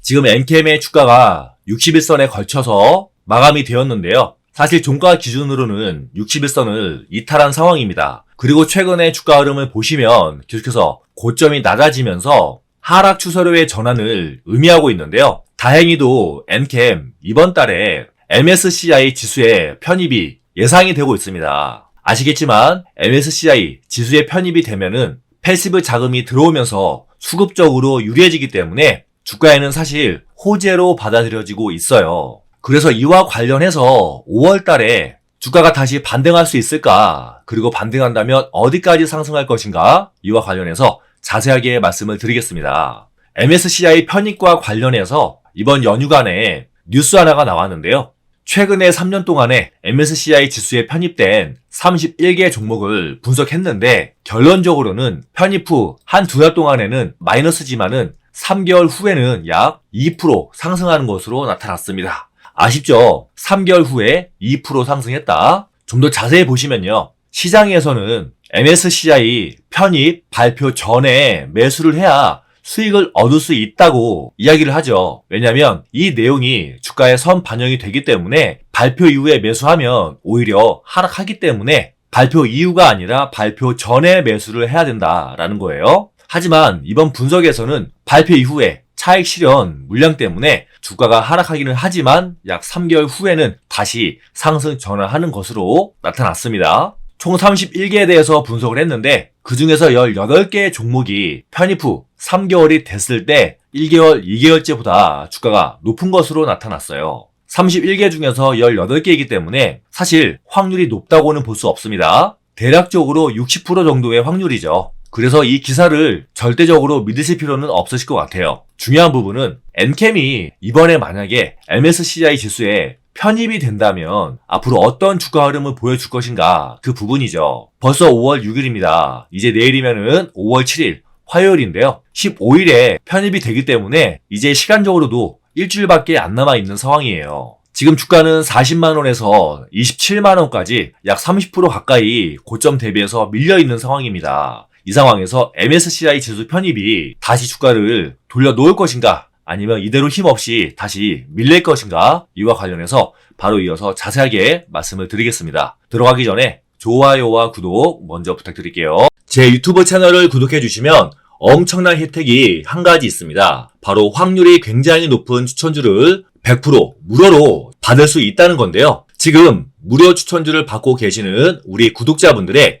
지금 엔캠의 주가가 61선에 걸쳐서 마감이 되었는데요. 사실 종가 기준으로는 61선을 이탈한 상황입니다. 그리고 최근의 주가 흐름을 보시면 계속해서 고점이 낮아지면서 하락 추세로의 전환을 의미하고 있는데요. 다행히도 엔캠 이번 달에 MSCI 지수의 편입이 예상이 되고 있습니다. 아시겠지만 MSCI 지수에 편입이 되면은 패시브 자금이 들어오면서 수급적으로 유리해지기 때문에 주가에는 사실 호재로 받아들여지고 있어요. 그래서 이와 관련해서 5월 달에 주가가 다시 반등할 수 있을까? 그리고 반등한다면 어디까지 상승할 것인가? 이와 관련해서 자세하게 말씀을 드리겠습니다. MSCI 편입과 관련해서 이번 연휴간에 뉴스 하나가 나왔는데요. 최근에 3년 동안에 MSCI 지수에 편입된 31개 종목을 분석했는데 결론적으로는 편입 후 한 두 달 동안에는 마이너스지만은 3개월 후에는 약 2% 상승하는 것으로 나타났습니다. 아쉽죠? 3개월 후에 2% 상승했다. 좀 더 자세히 보시면요. 시장에서는 MSCI 편입 발표 전에 매수를 해야 수익을 얻을 수 있다고 이야기를 하죠. 왜냐하면 이 내용이 주가에 선 반영이 되기 때문에 발표 이후에 매수하면 오히려 하락하기 때문에 발표 이후가 아니라 발표 전에 매수를 해야 된다라는 거예요. 하지만 이번 분석에서는 발표 이후에 차익 실현 물량 때문에 주가가 하락하기는 하지만 약 3개월 후에는 다시 상승 전환하는 것으로 나타났습니다. 총 31개에 대해서 분석을 했는데 그 중에서 18개의 종목이 편입 후 3개월이 됐을 때 1개월, 2개월째보다 주가가 높은 것으로 나타났어요. 31개 중에서 18개이기 때문에 사실 확률이 높다고는 볼 수 없습니다. 대략적으로 60% 정도의 확률이죠. 그래서 이 기사를 절대적으로 믿으실 필요는 없으실 것 같아요. 중요한 부분은 엔캠이 이번에 만약에 MSCI 지수에 편입이 된다면 앞으로 어떤 주가 흐름을 보여줄 것인가 그 부분이죠. 벌써 5월 6일입니다. 이제 내일이면은 5월 7일 화요일인데요. 15일에 편입이 되기 때문에 이제 시간적으로도 일주일밖에 안 남아 있는 상황이에요. 지금 주가는 40만원에서 27만원까지 약 30% 가까이 고점 대비해서 밀려 있는 상황입니다. 이 상황에서 MSCI 지수 편입이 다시 주가를 돌려 놓을 것인가 아니면 이대로 힘없이 다시 밀릴 것인가 이와 관련해서 바로 이어서 자세하게 말씀을 드리겠습니다. 들어가기 전에 좋아요와 구독 먼저 부탁드릴게요. 제 유튜브 채널을 구독해 주시면 엄청난 혜택이 한 가지 있습니다. 바로 확률이 굉장히 높은 추천주를 100% 무료로 받을 수 있다는 건데요. 지금 무료 추천주를 받고 계시는 우리 구독자분들의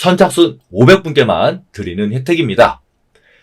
선착순 500분께만 드리는 혜택입니다.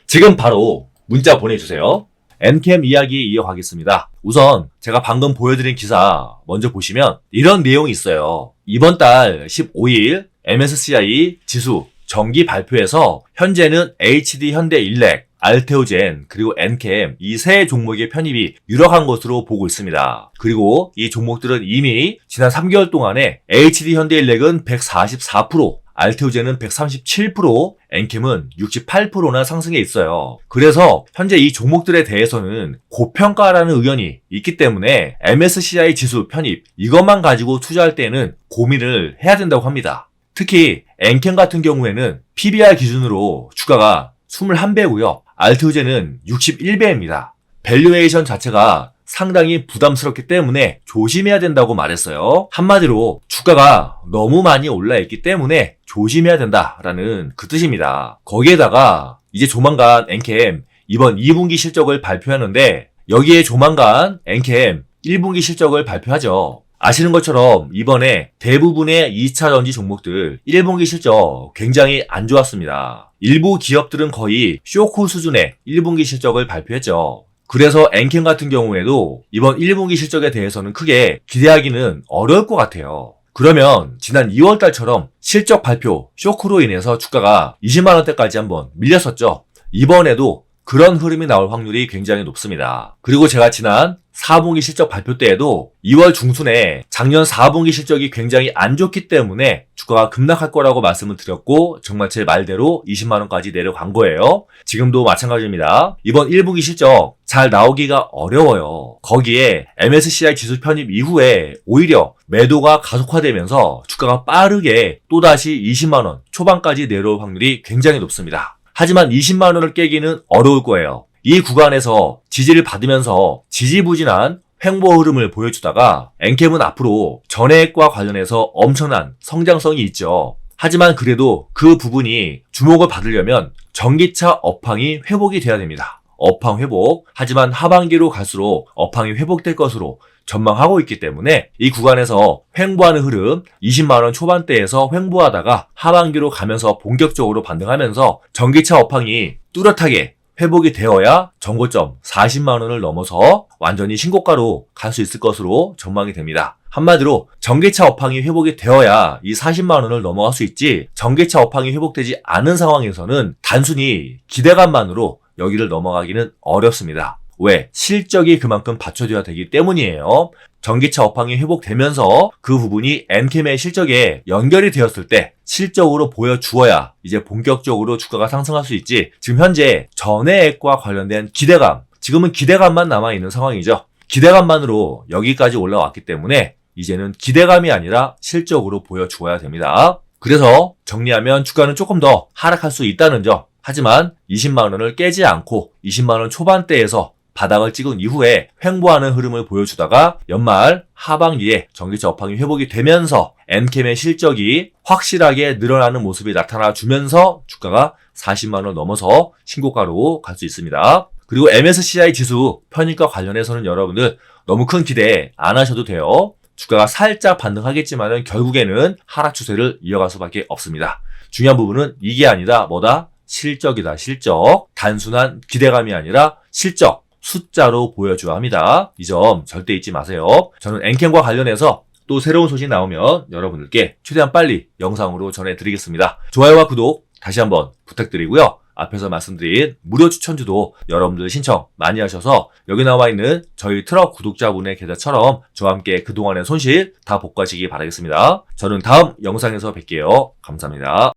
지금 바로 문자 보내주세요. 엔캠 이야기 이어가겠습니다. 우선 제가 방금 보여드린 기사 먼저 보시면 이런 내용이 있어요. 이번 달 15일 MSCI 지수 정기 발표에서 현재는 HD 현대 일렉, 알테오젠, 그리고 엔캠 이 세 종목의 편입이 유력한 것으로 보고 있습니다. 그리고 이 종목들은 이미 지난 3개월 동안에 HD 현대 일렉은 144%, 알테오젠은 137%, 엔캠은 68%나 상승해 있어요. 그래서 현재 이 종목들에 대해서는 고평가라는 의견이 있기 때문에 MSCI 지수 편입 이것만 가지고 투자할 때는 고민을 해야 된다고 합니다. 특히 엔캠 같은 경우에는 PBR 기준으로 주가가 21배고요. 알테오젠은 61배입니다. 밸류에이션 자체가 상당히 부담스럽기 때문에 조심해야 된다고 말했어요. 한마디로 주가가 너무 많이 올라 있기 때문에 조심해야 된다라는 그 뜻입니다. 거기에다가 이제 조만간 엔캠 이번 2분기 실적을 발표하는데 여기에 조만간 엔캠 1분기 실적을 발표하죠. 아시는 것처럼 이번에 대부분의 2차 전지 종목들 1분기 실적 굉장히 안 좋았습니다. 일부 기업들은 거의 쇼크 수준의 1분기 실적을 발표했죠. 그래서 엔캠 같은 경우에도 이번 1분기 실적에 대해서는 크게 기대하기는 어려울 것 같아요. 그러면 지난 2월 달처럼 실적 발표 쇼크로 인해서 주가가 20만 원대까지 한번 밀렸었죠. 이번에도 그런 흐름이 나올 확률이 굉장히 높습니다. 그리고 제가 지난 4분기 실적 발표 때에도 2월 중순에 작년 4분기 실적이 굉장히 안 좋기 때문에 주가가 급락할 거라고 말씀을 드렸고 정말 제 말대로 20만 원까지 내려간 거예요. 지금도 마찬가지입니다. 이번 1분기 실적 잘 나오기가 어려워요. 거기에 MSCI 지수 편입 이후에 오히려 매도가 가속화되면서 주가가 빠르게 또다시 20만 원 초반까지 내려올 확률이 굉장히 높습니다. 하지만 20만 원을 깨기는 어려울 거예요. 이 구간에서 지지를 받으면서 지지부진한 횡보 흐름을 보여주다가 엔캠은 앞으로 전해액과 관련해서 엄청난 성장성이 있죠. 하지만 그래도 그 부분이 주목을 받으려면 전기차 업황이 회복이 돼야 됩니다. 업황 회복. 하지만 하반기로 갈수록 업황이 회복될 것으로 전망하고 있기 때문에 이 구간에서 횡보하는 흐름 20만원 초반대에서 횡보하다가 하반기로 가면서 본격적으로 반등하면서 전기차 업황이 뚜렷하게 회복이 되어야 정고점 40만 원을 넘어서 완전히 신고가로 갈 수 있을 것으로 전망이 됩니다. 한마디로 전기차 업황이 회복이 되어야 이 40만 원을 넘어갈 수 있지 전기차 업황이 회복되지 않은 상황에서는 단순히 기대감만으로 여기를 넘어가기는 어렵습니다. 왜? 실적이 그만큼 받쳐줘야 되기 때문이에요. 전기차 업황이 회복되면서 그 부분이 엔캠의 실적에 연결이 되었을 때 실적으로 보여주어야 이제 본격적으로 주가가 상승할 수 있지. 지금 현재 전해액과 관련된 기대감, 지금은 기대감만 남아있는 상황이죠. 기대감만으로 여기까지 올라왔기 때문에 이제는 기대감이 아니라 실적으로 보여주어야 됩니다. 그래서 정리하면 주가는 조금 더 하락할 수 있다는 점. 하지만 20만 원을 깨지 않고 20만 원 초반대에서 바닥을 찍은 이후에 횡보하는 흐름을 보여주다가 연말 하반기에 전기차 업황이 회복이 되면서 엔캠의 실적이 확실하게 늘어나는 모습이 나타나 주면서 주가가 40만 원 넘어서 신고가로 갈 수 있습니다. 그리고 MSCI 지수 편입과 관련해서는 여러분들 너무 큰 기대 안 하셔도 돼요. 주가가 살짝 반등하겠지만은 결국에는 하락 추세를 이어갈 수밖에 없습니다. 중요한 부분은 이게 아니라 뭐다? 실적이다, 실적. 단순한 기대감이 아니라 실적. 숫자로 보여줘야 합니다. 이 점 절대 잊지 마세요. 저는 엔캠과 관련해서 또 새로운 소식 나오면 여러분들께 최대한 빨리 영상으로 전해드리겠습니다. 좋아요와 구독 다시 한번 부탁드리고요. 앞에서 말씀드린 무료 추천주도 여러분들 신청 많이 하셔서 여기 나와 있는 저희 트럭 구독자분의 계좌처럼 저와 함께 그동안의 손실 다 복구하시기 바라겠습니다. 저는 다음 영상에서 뵐게요. 감사합니다.